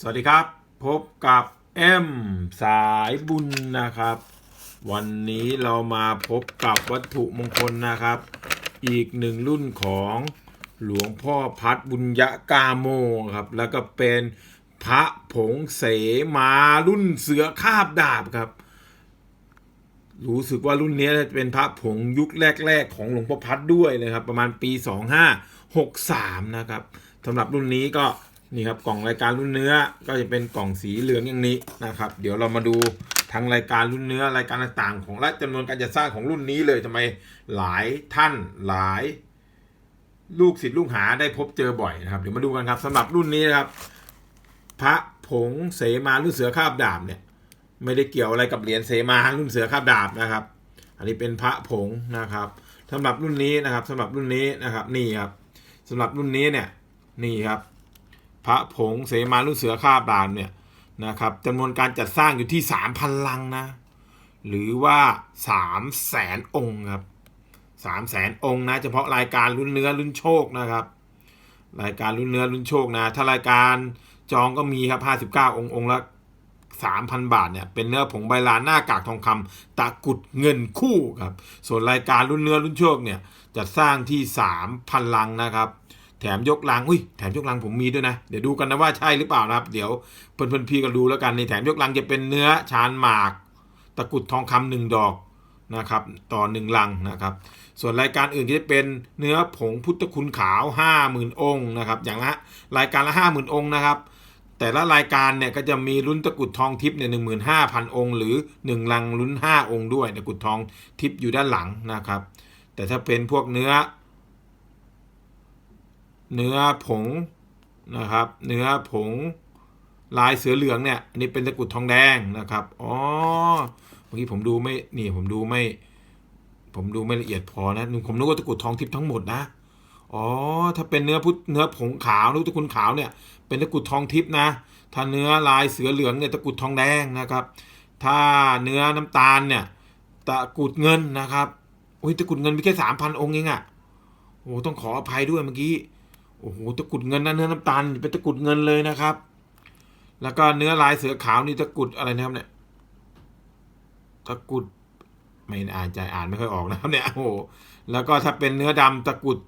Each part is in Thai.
สวัสดีครับ พบกับเอ็มสายบุญนะครับ วันนี้เรามาพบกับวัตถุมงคลนะครับ อีกหนึ่งรุ่นของหลวงพ่อพัดบุญยะกาโมครับ แล้วก็เป็นพระผงเสมารุ่นเสือคาบดาบครับ รู้สึกว่ารุ่นนี้จะเป็นพระผงยุคแรก ๆ ของหลวงพ่อพัดด้วยนะครับ ประมาณปี 2563 นะครับสำหรับรุ่นนี้ก็ นี่ครับกล่องรายการรุ่นเนื้อก็จะเป็นกล่องสีเหลืองอย่างนี้นะครับ เดี๋ยวเรามาดูทั้งรายการรุ่นเนื้อรายการต่างๆ ของและจำนวนการจัดสร้างของรุ่นนี้เลยทำไมหลายท่านหลาย ลูกศิษย์ลูกหาได้พบเจอบ่อยนะครับเดี๋ยวมาดูกันครับสำหรับรุ่นนี้นะครับ พระผงเสมารุ่นเสือคาบดาบเนี่ยไม่ได้เกี่ยวอะไรกับเหรียญเสมารุ่นเสือคาบดาบนะครับ อันนี้เป็นพระผงนะครับสำหรับรุ่นนี้นะครับสำหรับรุ่นนี้นะครับนี่ครับสำหรับรุ่นนี้เนี่ยนี่ครับ พระผงเสมารุ่นเสือคาบดาบเนี่ยนะครับจำนวนการจัดสร้างอยู่ที่ 3,000 ลังนะ หรือว่า3 0 0แสนองค์ครับ3 0 0แสนองค์นะเฉพาะรายการรุ่นเนื้อรุ่นโชคนะครับ รายการรุ่นเนื้อรุ่นโชคนะ ถ้ารายการจองก็มีครับ59องค์องค์ละ3,000บาทเนี่ยเป็นเนื้อผงใบลานหน้ากากทองคำตะกุดเงินคู่ครับ ส่วนรายการรุ่นเนื้อรุ่นโชคเนี่ยจะสร้างที่3,000ลังนะครับ แถมยกลัง อุ้ย แถมยกลังผมมีด้วยนะ เดี๋ยวดูกันนะว่าใช่หรือเปล่านะครับ เดี๋ยวเพื่อนเพื่ๆพี่ก็ดูแล้วกันในแถมยกลังจะเป็นเนื้อชานหมาก ตะกุดทองคำหนึ่งดอกนะครับ ต่อหนึ่งลังนะครับ ส่วนรายการอื่นก็จะเป็นเนื้อผงพุทธคุณขาว 50,000 องค์นะครับ อย่างละรายการละ 50,000 องค์นะครับ แต่ละรายการเนี่ยก็จะมีลุ้นตะกุดทองทิพย์เนี่ยหนึ่งหมื่นห้าพันองค์ หรือหนึ่งลังลุ้นห้าองค์ด้วยตะกุดทองทิพย์อยู่ด้านหลังนะครับ แต่ถ้าเป็นพวกเนื้อ เนื้อผงนะครับ เนื้อผงลายเสือเหลืองเนี่ยอันนี้เป็นตะกุดทองแดงนะครับอ๋อเมื่อกี้ผมดูไม่นี่ผมดูไม่ ผมดูไม่ละเอียดพอนะผมนึกว่าตะกุดทองทิพย์ทั้งหมดนะอ๋อถ้าเป็นเนื้อพุทเนื้อผงขาวหรือตะกุดขาวเนี่ยเป็นตะกุดทองทิพย์นะ ถ้าเนื้อลายเสือเหลืองเนี่ยตะกุดทองแดงนะครับ ถ้าเนื้อน้ำตาลเนี่ยตะกุดเงินนะครับอุ้ยตะกุดเงินมีแค่สามพันองค์เองอะโอ้ต้องขออภัยด้วยเมื่อกี้ โอ้โหตะกุดเงินนะเนื้อน้ำตาลเป็นตะกุดเงินเลยนะครับ แล้วก็เนื้อลายเสือขาวนี่ตะกุดอะไรนะครับเนี่ยตะกุดไม่อ่านใจอ่านไม่ค่อยออกนะครับเนี่ยโอ้โหแล้วก็ถ้าเป็นเนื้อดำตะกุด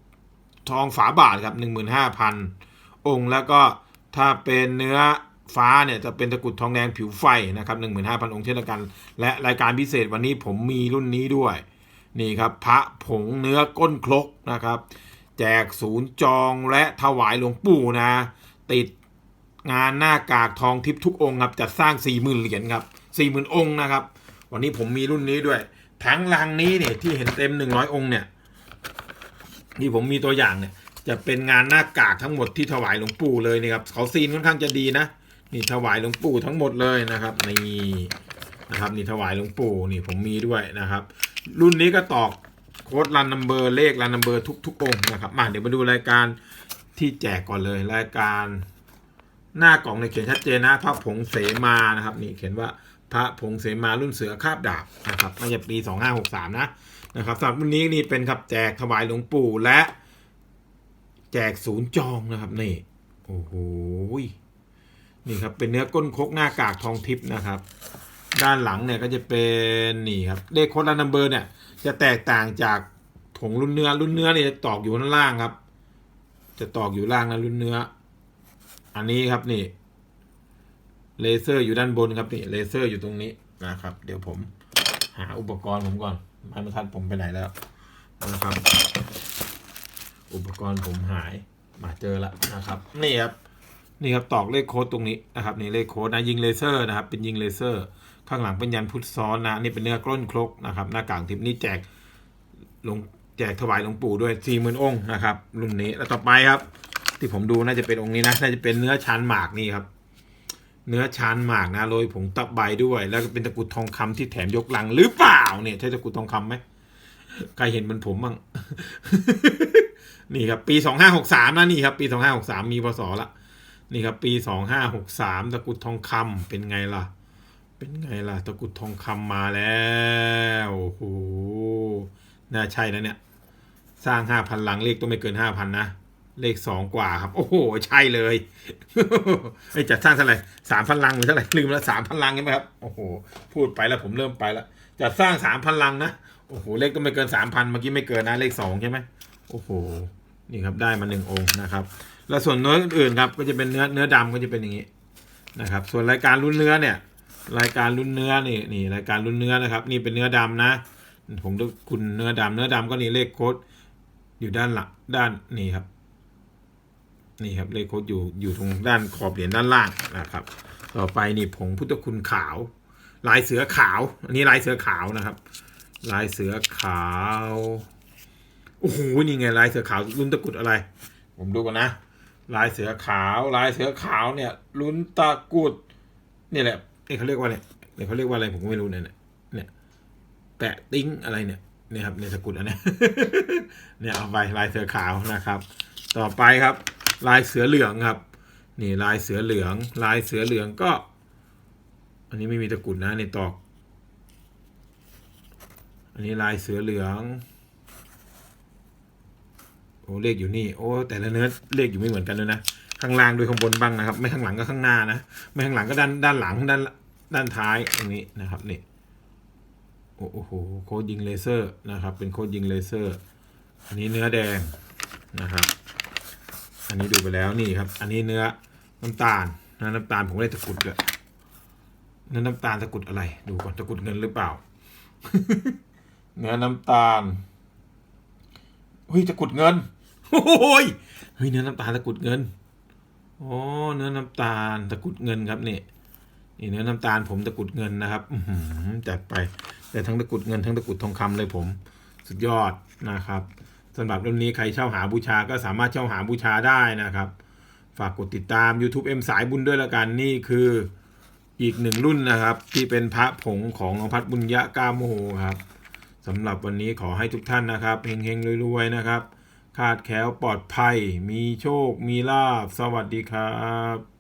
ทองฝาบาทครับหนึ่งหมื่นห้าพันองค์แล้วก็ถ้าเป็นเนื้อฟ้าเนี่ยจะเป็นตะกุดทองแดงผิวไฟนะครับหนึ่งหมื่นห้าพันองค์เช่นกัน และรายการพิเศษวันนี้ผมมีรุ่นนี้ด้วย นี่ครับ พระผงเนื้อก้นครกนะครับ แจกศูนย์จองและถวายหลวงปู่นะ ติดงานหน้ากากทองทิพย์ทุกองค์ครับจัดสร้าง4ี่หมื่นเหรียญครับสี่หมื่นองค์นะครับ วันนี้ผมมีรุ่นนี้ด้วย ทั้งลังนี้เนี่ยที่เห็นเต็มหนึ่งร้อยองค์เนี่ยที่ผมมีตัวอย่างเนี่ย จะเป็นงานหน้ากากทั้งหมดที่ถวายหลวงปู่เลยนี่ครับเขาซีนค่อนข้างจะดีนะนี่ถวายหลวงปู่ทั้งหมดเลยนะครับนี่นะครับนี่ถวายหลวงปู่นี่ผมมีด้วยนะครับ รุ่นนี้ก็ตอก โค้ดรันนัมเบอร์เลขรันนัมเบอร์ทุกทุกองค์นะครับมาเดี๋ยวมาดูรายการที่แจกก่อนเลยรายการหน้ากล่องเนี่ยเขียนชัดเจนนะพระผงเสมานะครับนี่เขียนว่าพระผงเสมารุ่นเสือคาบดาบนะครับน่าจะปี 2563 นะนะครับสำหรับวันนี้นี่เป็นครับแจกถวายหลวงปู่และ แจกศูนย์จองนะครับนี่โอ้โหนี่ครับเป็นเนื้อก้นคกหน้ากากทองทิพย์นะครับ ด้านหลังเนี่ยก็จะเป็นนี่ครับเลขโค้ดลันนัมเบอร์เนี่ยจะแตกต่างจากผงรุ่นเนื้อรุ่นเนื้อเนี่ยจะตอกอยู่ด้านล่างครับ จะตอกอยู่ล่างนะรุ่นเนื้อ อันนี้ครับนี่เลเซอร์อยู่ด้านบนครับนี่เลเซอร์อยู่ตรงนี้นะครับ เดี๋ยวผมหาอุปกรณ์ผมก่อนไม้บรรทัดผมไปไหนแล้วนะครับ อุปกรณ์ผมหายมาเจอแล้วนะครับ นี่ครับนี่ครับตอกเลขโค้ดตรงนี้นะครับนี่เลขโค้ดนะยิงเลเซอร์นะครับ เป็นยิงเลเซอร์ ข้างหลังเป็นยันพุทธซ้อนนะนี่เป็นเนื้อกล้นครกนะครับ หน้ากากทิพย์นี่แจกหลวงแจกถวายหลวงปู่ด้วยสี่หมื่นองค์นะครับรุ่นนี้แล้วต่อไปครับ ที่ผมดูน่าจะเป็นองค์นี้นะน่าจะเป็นเนื้อชานหมากนี่ครับ เนื้อชานหมากนะโรยผงตะไบด้วย แล้วก็เป็นตะกุดทองคำที่แถมยกลังหรือเปล่าเนี่ยใช่ตะกุดทองคำไหมใครเห็นมันผมบ้างนี่ครับปีสองห้าหกสามนะนี่ครับ ปีสองห้าหกสามมีพศละนี่ครับ ปีสองห้าหกสามตะกุดทองคำเป็นไงล่ะ เป็นไงล่ะตะกุดทองคำมาแล้วโอ้โหน่าใช่นะเนี่ย สร้างห้าพันลังเลขต้องไม่เกินห้าพันนะ เลขสองกว่าครับ โอ้โห ใช่เลยไอ้ยจะสร้างเท่าไหร่สามพันลังหรือเท่าไหร่ลืมแล้วสามพันลังใช่ไหมครับโอ้โหพูดไปแล้วผมเริ่มไปแล้วจะสร้างสามพันลังนะโอ้โหเลขต้องไม่เกินสามพันเมื่อกี้ไม่เกินนะเลขสองใช่ไหมโอ้โหนี่ครับได้มาหนึ่งองค์นะครับ แล้วส่วนเนื้ออื่นๆครับก็จะเป็นเนื้อเนื้อดำก็จะเป็นอย่างนี้นะครับ ส่วนรายการรุ่นเนื้อเนี่ย รายการรุ่นเนื้อนี่นี่รายการรุ่นเนื้อนะครับ นี่เป็นเนื้อดำนะ ผมดูคุณเนื้อดำเนื้อดำก็นี่เลขโค้ดอยู่ด้านหลังด้านนี่ครับ นี่ครับเลขโค้ดอยู่อยู่ตรงด้านขอบเหรียญด้านล่างนะครับ ต่อไปนี่ผงพุทธคุณขาว ลายเสือขาวอันนี้ลายเสือขาวนะครับ ลายเสือขาวโอ้โหนี่ไงลายเสือขาวรุ่นตะกุดอะไร ผมดูกันนะลายเสือขาว ลายเสือขาวเนี่ย ลุ้นตะกุดนี่แหละ นี่เขาเรียกว่าอะไรเนี่ยเขาเรียกว่าอะไรผมก็ไม่รู้เนี่ยเนี่ยแปะติ้งอะไรเนี่ยเนี่ยครับในสกุลอันนี้เนี่ยเอาไปลายเสือขาวนะครับ ต่อไปครับ ลายเสือเหลืองครับ นี่ลายเสือเหลือง ลายเสือเหลืองก็ อันนี้ไม่มีตะกุดนะในตอก อันนี้ลายเสือเหลืองโอ้เลขอยู่นี่โอ้แต่ละเนื้อเลขอยู่ไม่เหมือนกันเลยนะข้างล่างด้วยข้างบนบ้างนะครับ ไม่ข้างหลังก็ข้างหน้านะไม่ข้างหลังก็ด้านด้านหลังด้าน ด้านท้ายตรงนี้นะครับนี่โอ้โหโคดยิงเลเซอร์นะครับ เป็นโคดยิงเลเซอร์ อันนี้เนื้อแดงนะครับ อันนี้ดูไปแล้วนี่ครับ อันนี้เนื้อน้ำตาลเนื้อน้ำตาลผมก็ได้ตะกุดเลยนื้อน้ำตาลตะกุดอะไร ดูก่อนตะกุดเงินหรือเปล่า เนื้อน้ำตาลเฮ้ยตะกุดเงินโอ้ยเฮ้ยเนื้อน้ำตาลตะกุดเงินอ๋อเนื้อน้ำตาลตะกุดเงินครับนี่ นี่เนื้อน้ำตาลผมตะกุดเงินนะครับอือหือจัดไปแต่ทั้งตะกุดเงินทั้งตะกุดทองคำเลยผมสุดยอดนะครับสำหรับรุ่นนี้ใครเช่าหาบูชาก็สามารถเช่าหาบูชาได้นะครับ ฝากกดติดตาม YouTube เอ็มสายบุญด้วยละกันนี่คืออีกหนึ่งรุ่นนะครับ ที่เป็นพระผงของหลวงพัดบุญยะกามโหครับสำหรับวันนี้ขอให้ทุกท่านนะครับเฮงๆรวยๆนะครับคาดแคล้วปลอดภัย มีโชค มีลาบ สวัสดีครับ